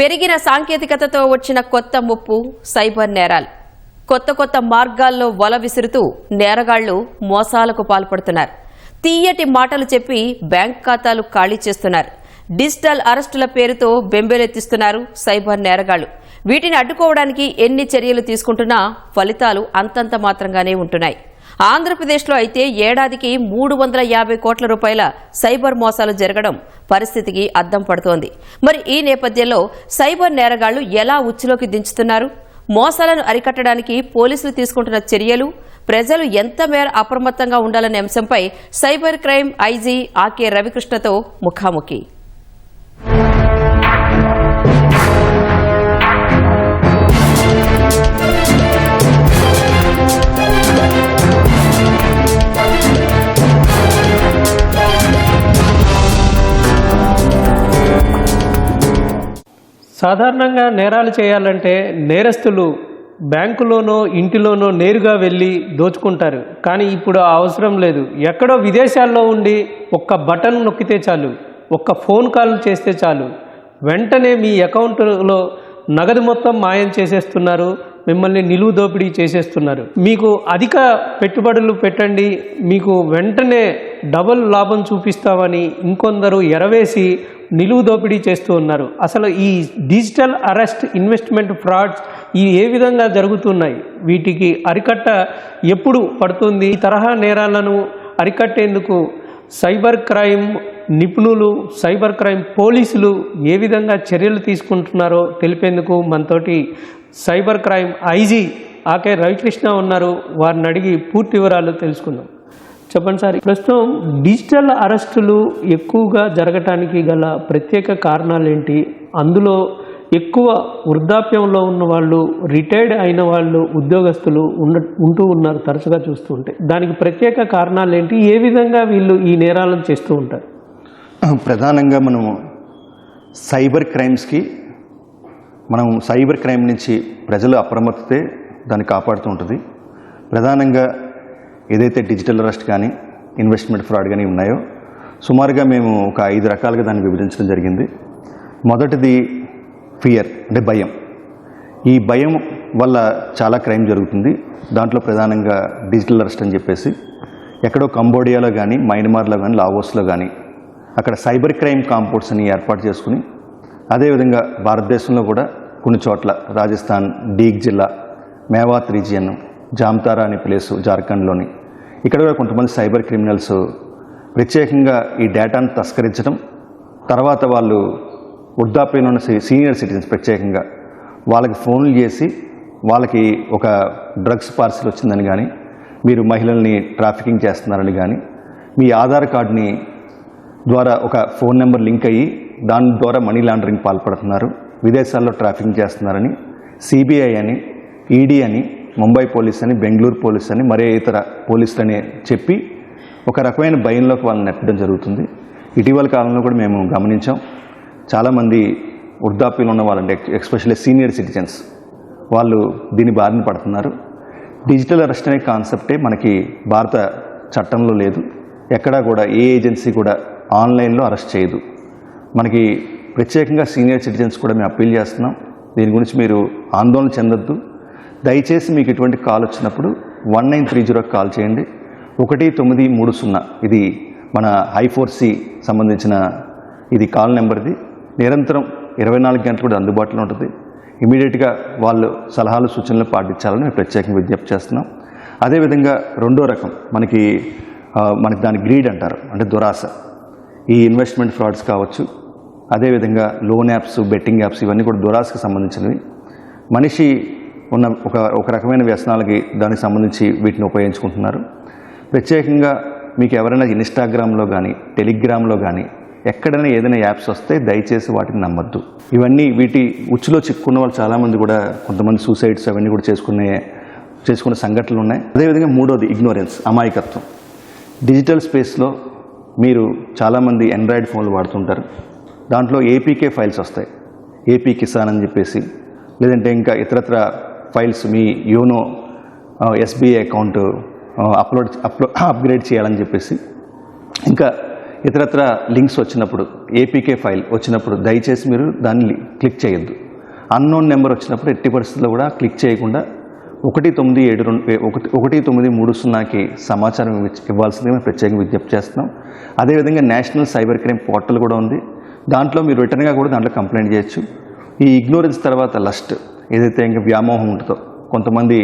పెరిగిన సాంకేతికతతో వచ్చిన కొత్త ముప్పు సైబర్ నేరాలు. కొత్త కొత్త మార్గాల్లో వల విసురుతూ నేరగాళ్ళు మోసాలకు పాల్పడుతున్నారు. తీయటి మాటలు చెప్పి బ్యాంక్ ఖాతాలు ఖాళీ చేస్తున్నారు. డిజిటల్ అరెస్టుల పేరుతో బెంబేలెత్తిస్తున్నారు సైబర్ నేరగాళ్ళు. వీటిని అడ్డుకోవడానికి ఎన్ని చర్యలు తీసుకుంటున్నా ఫలితాలు అంతంత మాత్రంగానే ఉంటున్నాయి. ఆంధ్రప్రదేశ్లో అయితే ఏడాదికి మూడు వందల యాభై కోట్ల రూపాయల సైబర్ మోసాలు జరగడం పరిస్థితికి అద్దం పడుతోంది. మరి ఈ నేపథ్యంలో సైబర్ నేరగాళ్ళు ఎలా ఉచ్చులోకి దించుతున్నారు? మోసాలను అరికట్టడానికి పోలీసులు తీసుకుంటున్న చర్యలు? ప్రజలు ఎంత మేర అప్రమత్తంగా ఉండాలనే అంశంపై సైబర్ క్రైమ్ ఐజీ ఆకే రవికృష్ణతో ముఖాముఖి. సాధారణంగా నేరాలు చేయాలంటే నేరస్తులు బ్యాంకులోనో ఇంటిలోనో నేరుగా వెళ్ళి దోచుకుంటారు. కానీ ఇప్పుడు ఆ అవసరం లేదు. ఎక్కడో విదేశాల్లో ఉండి ఒక్క బటన్ నొక్కితే చాలు. ఒక్క ఫోన్ కాల్ చేస్తే చాలు. వెంటనే మీ అకౌంట్లో నగదు మొత్తం మాయం చేసేస్తున్నారు. మిమ్మల్ని నిలువు దోపిడీ చేసేస్తున్నారు. మీకు అధిక పెట్టుబడులు పెట్టండి. మీకు వెంటనే డబుల్ లాభం చూపిస్తామని ఇంకొందరు ఎరవేసి నిలువు దోపిడీ చేస్తూ ఉన్నారు. అసలు ఈ డిజిటల్ అరెస్ట్ ఇన్వెస్ట్మెంట్ ఫ్రాడ్స్ ఈ ఏ విధంగా జరుగుతున్నాయి? వీటికి అరికట్ట ఎప్పుడు పడుతుంది? ఈ తరహా నేరాలను అరికట్టేందుకు సైబర్ క్రైమ్ నిపుణులు సైబర్ క్రైమ్ పోలీసులు ఏ విధంగా చర్యలు తీసుకుంటున్నారో తెలిపేందుకు మనతోటి cyber crime IG R K Ravikrishna ఉన్నారు. వారిని అడిగి పూర్తి వివరాలు తెలుసుకుందాం. చెప్పండి సార్. ప్రస్తుతం డిజిటల్ అరెస్టులు ఎక్కువగా జరగటానికి గల ప్రత్యేక కారణాలు ఏంటి అందులో ఎక్కువ వృద్ధాప్యంలో ఉన్న వాళ్ళు రిటైర్డ్ అయిన వాళ్ళు ఉద్యోగస్తులు ఉండ ఉంటూ ఉన్నారు తరచుగా చూస్తూ ఉంటే దానికి ప్రత్యేక కారణాలు ఏంటి ఏ విధంగా వీళ్ళు ఈ నేరాలను చేస్తూ ఉంటారు? ప్రధానంగా మనము సైబర్ క్రైమ్స్కి మనం సైబర్ క్రైమ్ నుంచి ప్రజలు అప్రమత్తతే దాన్ని కాపాడుతూ ఉంటుంది. ప్రధానంగా ఏదైతే డిజిటల్ అరెస్ట్ కానీ ఇన్వెస్ట్మెంట్ ఫ్రాడ్ కానీ ఉన్నాయో సుమారుగా మేము ఒక ఐదు రకాలుగా దాన్ని విభజించడం జరిగింది. మొదటిది ఫియర్ అంటే భయం. ఈ భయం వల్ల చాలా క్రైమ్ జరుగుతుంది. దాంట్లో ప్రధానంగా డిజిటల్ అరెస్ట్ అని చెప్పేసి ఎక్కడో కంబోడియాలో కానీ మైన్మార్లో కానీ లావోస్లో కానీ అక్కడ సైబర్ క్రైమ్ కాంపౌండ్స్ని ఏర్పాటు చేసుకుని అదేవిధంగా భారతదేశంలో కూడా కొన్ని చోట్ల రాజస్థాన్ డీగ్ జిల్లా మేవాత్ రీజియన్ జామ్తారా అనే ప్లేసు జార్ఖండ్లోని ఇక్కడ కూడా కొంతమంది సైబర్ క్రిమినల్స్ ప్రత్యేకంగా ఈ డేటాను తస్కరించడం తర్వాత వాళ్ళు వృద్ధాప్యంలో ఉన్న సీనియర్ సిటిజన్స్ ప్రత్యేకంగా వాళ్ళకి ఫోన్లు చేసి వాళ్ళకి ఒక డ్రగ్స్ పార్సిల్ వచ్చిందని కానీ మీరు మహిళల్ని ట్రాఫికింగ్ చేస్తున్నారని కానీ మీ ఆధార్ కార్డుని ద్వారా ఒక ఫోన్ నెంబర్ లింక్ అయ్యి దాని ద్వారా మనీ లాండరింగ్ పాల్పడుతున్నారు విదేశాల్లో ట్రాఫికింగ్ చేస్తున్నారని సిబిఐ అని ఈడీ అని ముంబై పోలీస్ అని బెంగళూరు పోలీస్ అని మరే ఇతర పోలీసులని చెప్పి ఒక రకమైన భయంలోకి వాళ్ళని నెట్టడం జరుగుతుంది. ఇటీవల కాలంలో కూడా మేము గమనించాం. చాలామంది వృద్ధాప్యంలో ఉన్న వాళ్ళంటే ఎక్స్పెషల్లీ సీనియర్ సిటిజన్స్ వాళ్ళు దీని బారిన పడుతున్నారు. డిజిటల్ అరెస్ట్ అనే కాన్సెప్టే మనకి భారత చట్టంలో లేదు. ఎక్కడా కూడా ఏ ఏజెన్సీ కూడా ఆన్లైన్లో అరెస్ట్ చేయదు. మనకి ప్రత్యేకంగా సీనియర్ సిటిజన్స్ కూడా మేము అప్పీల్ చేస్తున్నాం. దీని గురించి మీరు ఆందోళన చెందొద్దు. దయచేసి మీకు ఇటువంటి కాల్ వచ్చినప్పుడు వన్ నైన్ త్రీ జీరోకి కాల్ చేయండి. ఒకటి తొమ్మిది మూడు సున్నా. ఇది మన ఐఫోర్సి సంబంధించిన ఇది కాల్ నెంబర్ది. నిరంతరం ఇరవై నాలుగు గంటలు కూడా అందుబాటులో ఉంటుంది. ఇమీడియట్గా వాళ్ళు సలహాలు సూచనలు పాటించాలని మేము ప్రత్యేకంగా విజ్ఞప్తి చేస్తున్నాం. అదేవిధంగా రెండో రకం మనకి మనకి దాని గ్రీడ్ అంటారు అంటే దురాశ. ఈ ఇన్వెస్ట్మెంట్ ఫ్రాడ్స్ కావచ్చు. అదేవిధంగా లోన్ యాప్స్ బెట్టింగ్ యాప్స్ ఇవన్నీ కూడా దురాశకు సంబంధించినవి. మనిషి ఉన్న ఒక ఒక రకమైన వ్యసనాలకి దానికి సంబంధించి వీటిని ఉపయోగించుకుంటున్నారు. ప్రత్యేకంగా మీకు ఎవరైనా ఇన్స్టాగ్రామ్లో కానీ టెలిగ్రామ్లో కానీ ఎక్కడైనా ఏదైనా యాప్స్ వస్తే దయచేసి వాటిని నమ్మద్దు. ఇవన్నీ వీటి ఉచ్చులో చిక్కుకున్న వాళ్ళు చాలామంది కూడా కొంతమంది సూసైడ్స్ అవన్నీ కూడా చేసుకునే చేసుకునే సంఘటనలు ఉన్నాయి. అదేవిధంగా మూడోది ఇగ్నోరెన్స్ అమాయకత్వం. డిజిటల్ స్పేస్లో మీరు చాలామంది ఆండ్రాయిడ్ ఫోన్లు వాడుతుంటారు. దాంట్లో ఏపీకే ఫైల్స్ వస్తాయి. ఏపీ కిసాన్ అని చెప్పేసి లేదంటే ఇంకా ఇతరత్ర ఫైల్స్ మీ YONO SBI account upload అప్లో upgrade చేయాలని చెప్పేసి. ఇంకా ఇతరత్ర లింక్స్ వచ్చినప్పుడు ఏపీకే ఫైల్ వచ్చినప్పుడు దయచేసి మీరు దాన్ని క్లిక్ చేయొద్దు. అన్నోన్ నెంబర్ వచ్చినప్పుడు ఎట్టి పరిస్థితుల్లో కూడా క్లిక్ చేయకుండా ఒకటి తొమ్మిది ఏడు రెండు ఒకటి ఒకటి తొమ్మిది మూడు సున్నాకి సమాచారం ఇవ్వాల్సిందిగా మేము ప్రత్యేకంగా విజ్ఞప్తి చేస్తున్నాం. అదేవిధంగా నేషనల్ సైబర్ క్రైమ్ పోర్టల్ కూడా ఉంది. దాంట్లో మీరు రిటర్న్గా కూడా దాంట్లో కంప్లైంట్ చేయొచ్చు. ఈ ఇగ్నోరెన్స్ తర్వాత లస్ట్. ఏదైతే ఇంకా వ్యామోహం ఉంటుందో కొంతమంది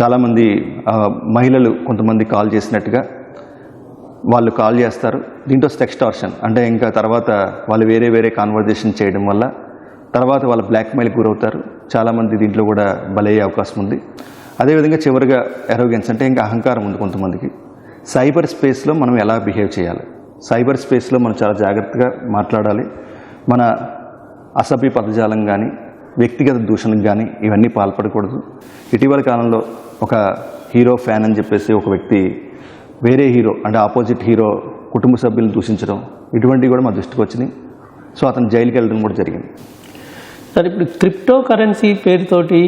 చాలామంది మహిళలు కొంతమంది కాల్ చేసినట్టుగా వాళ్ళు కాల్ చేస్తారు. దీంట్లో సెక్స్టార్షన్ అంటే ఇంకా తర్వాత వాళ్ళు వేరే వేరే కాన్వర్జేషన్ చేయడం వల్ల తర్వాత వాళ్ళు బ్లాక్మెయిల్ గురవుతారు. చాలామంది దీంట్లో కూడా బలయ్యే అవకాశం ఉంది. అదేవిధంగా చివరిగా ఎరోగెన్స్ అంటే ఇంకా అహంకారం ఉంది కొంతమందికి. సైబర్ స్పేస్లో మనం ఎలా బిహేవ్ చేయాలి? సైబర్ స్పేస్లో మనం చాలా జాగ్రత్తగా మాట్లాడాలి. మన అసభ్య పదజాలం కానీ వ్యక్తిగత దూషణకు కానీ ఇవన్నీ పాల్పడకూడదు. ఇటీవల కాలంలో ఒక హీరో ఫ్యాన్ అని చెప్పేసి ఒక వ్యక్తి వేరే హీరో అంటే ఆపోజిట్ హీరో కుటుంబ సభ్యులను దూషించడం ఇటువంటివి కూడా మా దృష్టికి వచ్చినాయి. సో అతను జైలుకి వెళ్ళడం కూడా జరిగింది. సార్ ఇప్పుడు క్రిప్టో కరెన్సీ పేరుతోటి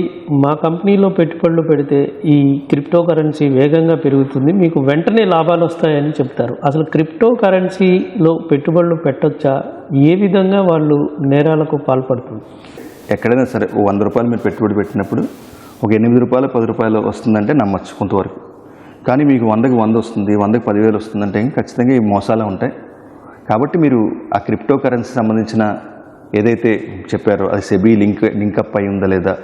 మా కంపెనీలో పెట్టుబడులు పెడితే ఈ క్రిప్టో కరెన్సీ వేగంగా పెరుగుతుంది. మీకు వెంటనే లాభాలు వస్తాయని చెప్తారు. అసలు క్రిప్టో కరెన్సీలో పెట్టుబడులు పెట్టొచ్చా? ఏ విధంగా వాళ్ళు నేరాలకు పాల్పడుతుంది ఎక్కడైనా సరే ఓ వంద రూపాయలు మీరు పెట్టుబడి పెట్టినప్పుడు ఒక ఎనిమిది రూపాయలు పది రూపాయలు వస్తుందంటే నమ్మచ్చు కొంతవరకు. కానీ మీకు వందకు వంద వస్తుంది వందకు పదివేలు వస్తుందంటే ఖచ్చితంగా ఈ మోసాలే ఉంటాయి. కాబట్టి మీరు ఆ క్రిప్టో కరెన్సీ సంబంధించిన ఏదైతే చెప్పారో అది సెబీ లింక్ లింకప్ అయి ఉందా లేదా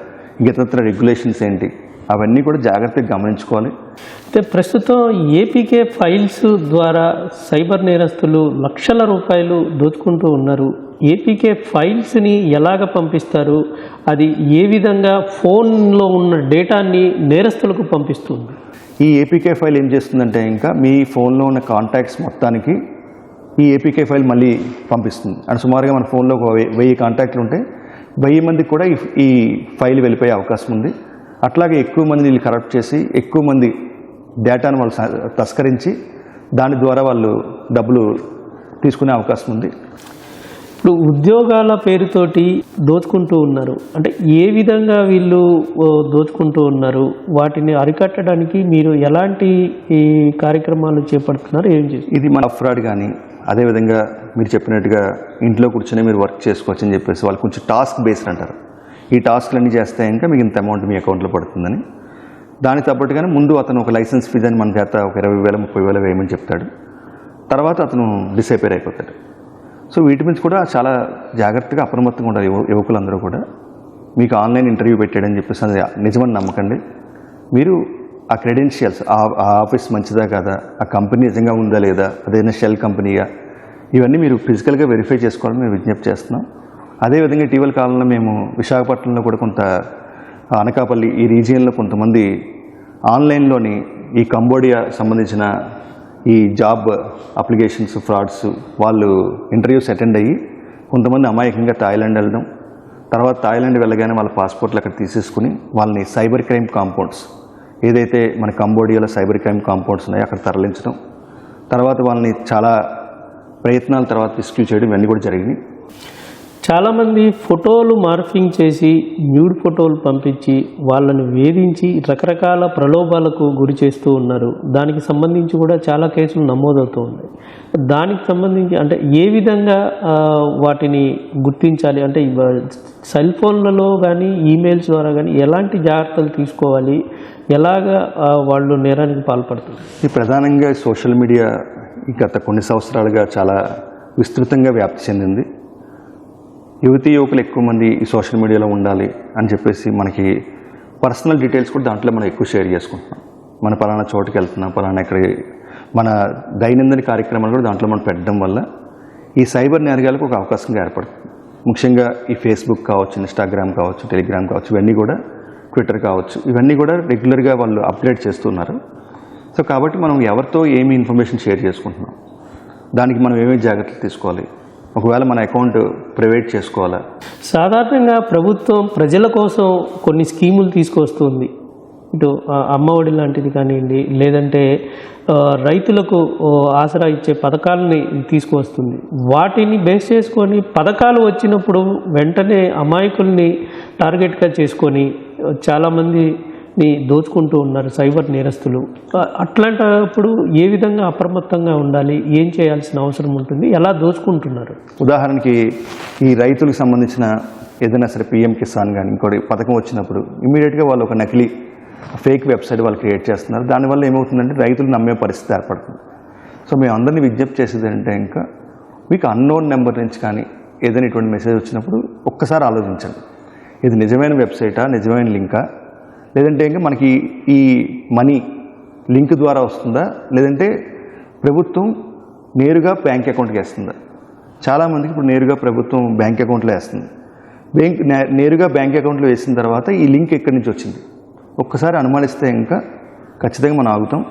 ఇతరత్ర రెగ్యులేషన్స్ ఏంటి అవన్నీ కూడా జాగ్రత్తగా గమనించుకోవాలి. అయితే ప్రస్తుతం ఏపీకే ఫైల్స్ ద్వారా సైబర్ నేరస్తులు లక్షల రూపాయలు దోచుకుంటూ ఉన్నారు. ఏపీకే ఫైల్స్ని ఎలాగ పంపిస్తారు? అది ఏ విధంగా ఫోన్లో ఉన్న డేటాని నేరస్తులకు పంపిస్తుంది? ఈ ఏపీకే ఫైల్ ఏం చేస్తుందంటే ఇంకా మీ ఫోన్లో ఉన్న కాంటాక్ట్స్ మొత్తానికి ఈ ఏపీకే ఫైల్ మళ్ళీ పంపిస్తుంది. అంటే సుమారుగా మన ఫోన్లో ఒక వెయ్యి- కాంటాక్ట్లు ఉంటే వెయ్యి మందికి కూడా ఈ ఫైల్ వెళ్ళిపోయే అవకాశం ఉంది. అట్లాగే ఎక్కువ మంది వీళ్ళు కరప్ట్ చేసి ఎక్కువ మంది డేటాను వాళ్ళు తస్కరించి దాని ద్వారా వాళ్ళు డబ్బులు తీసుకునే అవకాశం ఉంది. ఇప్పుడు ఉద్యోగాల పేరుతోటి దోచుకుంటూ ఉన్నారు. అంటే ఏ విధంగా వీళ్ళు దోచుకుంటూ ఉన్నారు? వాటిని అరికట్టడానికి మీరు ఎలాంటి ఈ కార్యక్రమాలు చేపడుతున్నారు? ఏం చేస్తారు ఇది మన ఫ్రాడ్ కానీ అదేవిధంగా మీరు చెప్పినట్టుగా ఇంట్లో కూర్చొని మీరు వర్క్ చేసుకోవచ్చు అని చెప్పేసి వాళ్ళు కొంచెం టాస్క్ బేస్డ్ అంటారు. ఈ టాస్క్లు అన్నీ చేస్తే ఇంకా మీకు ఇంత అమౌంట్ మీ అకౌంట్లో పడుతుందని. దానికి పాటుగానే ముందు అతను ఒక లైసెన్స్ ఫీజు అని మన చేత ఒక ఇరవై వేల ముప్పై వేల వేయమని చెప్తాడు. తర్వాత అతను డిసైపేర్ అయిపోతాడు. సో వీటి నుంచి కూడా చాలా జాగ్రత్తగా అప్రమత్తంగా ఉండాలి యువకులందరూ కూడా. మీకు ఆన్లైన్ ఇంటర్వ్యూ పెట్టాడని చెప్పేసి అది నిజమని నమ్మకండి. మీరు ఆ క్రెడెన్షియల్స్ ఆ ఆ ఆఫీస్ మంచిదా కాదా? ఆ కంపెనీ నిజంగా ఉందా లేదా? అదేదైనా షెల్ కంపెనీయా ఇవన్నీ మీరు ఫిజికల్గా వెరిఫై చేసుకోవాలని మేము విజ్ఞప్తి చేస్తున్నాం. అదేవిధంగా ఇటీవల కాలంలో మేము విశాఖపట్నంలో కూడా కొంత అనకాపల్లి ఈ రీజియన్లో కొంతమంది ఆన్లైన్లోని ఈ కంబోడియా సంబంధించిన ఈ జాబ్ అప్లికేషన్స్ ఫ్రాడ్స్ వాళ్ళు ఇంటర్వ్యూస్ అటెండ్ అయ్యి కొంతమంది అమాయకంగా థాయిలాండ్ వెళ్ళడం తర్వాత థాయిలాండ్ వెళ్ళగానే వాళ్ళ పాస్పోర్ట్లు అక్కడ తీసేసుకుని వాళ్ళని సైబర్ క్రైమ్ కాంపౌండ్స్ ఏదైతే మన కంబోడియాలో సైబర్ క్రైమ్ కాంపౌండ్స్ ఉన్నాయో అక్కడ తరలించడం తర్వాత వాళ్ళని చాలా ప్రయత్నాల తర్వాత రెస్క్యూ చేయడం ఇవన్నీ కూడా జరిగినాయి. చాలామంది ఫోటోలు మార్ఫింగ్ చేసి న్యూడ్ ఫోటోలు పంపించి వాళ్ళని వేధించి రకరకాల ప్రలోభాలకు గురి చేస్తూ ఉన్నారు. దానికి సంబంధించి కూడా చాలా కేసులు నమోదవుతూ ఉన్నాయి దానికి సంబంధించి అంటే ఏ విధంగా వాటిని గుర్తించాలి? అంటే సెల్ ఫోన్లలో కానీ ఈమెయిల్స్ ద్వారా కానీ ఎలాంటి జాగ్రత్తలు తీసుకోవాలి? ఎలాగా వాళ్ళు నేరానికి పాల్పడుతుంది ప్రధానంగా సోషల్ మీడియా గత కొన్ని సంవత్సరాలుగా చాలా విస్తృతంగా వ్యాప్తి చెందింది. యువతీ యువకులు ఎక్కువ మంది ఈ సోషల్ మీడియాలో ఉండాలి అని చెప్పేసి మనకి పర్సనల్ డీటెయిల్స్ కూడా దాంట్లో మనం ఎక్కువ షేర్ చేసుకుంటున్నాం. మన పలానా చోటుకి వెళ్తున్నాం పలానా ఇక్కడ మన దైనందిన కార్యక్రమాలు కూడా దాంట్లో మనం పెట్టడం వల్ల ఈ సైబర్ నేరగాలకు ఒక అవకాశంగా ఏర్పడుతుంది. ముఖ్యంగా ఈ ఫేస్బుక్ కావచ్చు ఇన్స్టాగ్రామ్ కావచ్చు టెలిగ్రామ్ కావచ్చు ఇవన్నీ కూడా ట్విట్టర్ కావచ్చు ఇవన్నీ కూడా రెగ్యులర్గా వాళ్ళు అప్డేట్ చేస్తున్నారు. సో కాబట్టి మనం ఎవరితో ఏమి ఇన్ఫర్మేషన్ షేర్ చేసుకుంటున్నాం? దానికి మనం ఏమేమి జాగ్రత్తలు తీసుకోవాలి? ఒకవేళ మన అకౌంట్ ప్రైవేట్ చేసుకోవాలా? సాధారణంగా ప్రభుత్వం ప్రజల కోసం కొన్ని స్కీములు తీసుకొస్తుంది. ఇటు అమ్మఒడి లాంటిది కానివ్వండి లేదంటే రైతులకు ఆసరా ఇచ్చే పథకాలని తీసుకువస్తుంది వాటిని బేస్ చేసుకొని పథకాలు వచ్చినప్పుడు వెంటనే అమాయకుల్ని టార్గెట్గా చేసుకొని చాలామంది ని దోచుకుంటూ ఉన్నారు సైబర్ నేరస్తులు. అట్లాంటప్పుడు ఏ విధంగా అప్రమత్తంగా ఉండాలి? ఏం చేయాల్సిన అవసరం ఉంటుంది? ఎలా దోచుకుంటున్నారు? ఉదాహరణకి ఈ రైతులకు సంబంధించిన ఏదైనా సరే పిఎం కిసాన్ కానీ ఇంకోటి పథకం వచ్చినప్పుడు ఇమీడియట్గా వాళ్ళు ఒక నకిలీ ఫేక్ వెబ్సైట్ వాళ్ళు క్రియేట్ చేస్తున్నారు. దానివల్ల ఏమవుతుందంటే రైతులు నమ్మే పరిస్థితి ఏర్పడుతుంది. సో మేము అందరినీ విజ్ఞప్తి చేసేది ఏంటంటే ఇంకా మీకు అన్నోన్ నెంబర్ నుంచి కానీ ఏదైనా ఇటువంటి మెసేజ్ వచ్చినప్పుడు ఒక్కసారి ఆలోచించండి. ఇది నిజమైన వెబ్సైటా? నిజమైన లింకా? లేదంటే ఇంకా మనకి ఈ మనీ లింక్ ద్వారా వస్తుందా? లేదంటే ప్రభుత్వం నేరుగా బ్యాంక్ అకౌంట్కి వేస్తుందా? చాలామందికి ఇప్పుడు నేరుగా ప్రభుత్వం బ్యాంక్ అకౌంట్లో వేస్తుంది. బ్యాంక్ నే- నేరుగా బ్యాంక్ అకౌంట్లో వేసిన తర్వాత ఈ లింక్ ఎక్కడి నుంచి వచ్చింది? ఒక్కసారి అనుమానిస్తే ఇంకా ఖచ్చితంగా మనం ఆగుతాం.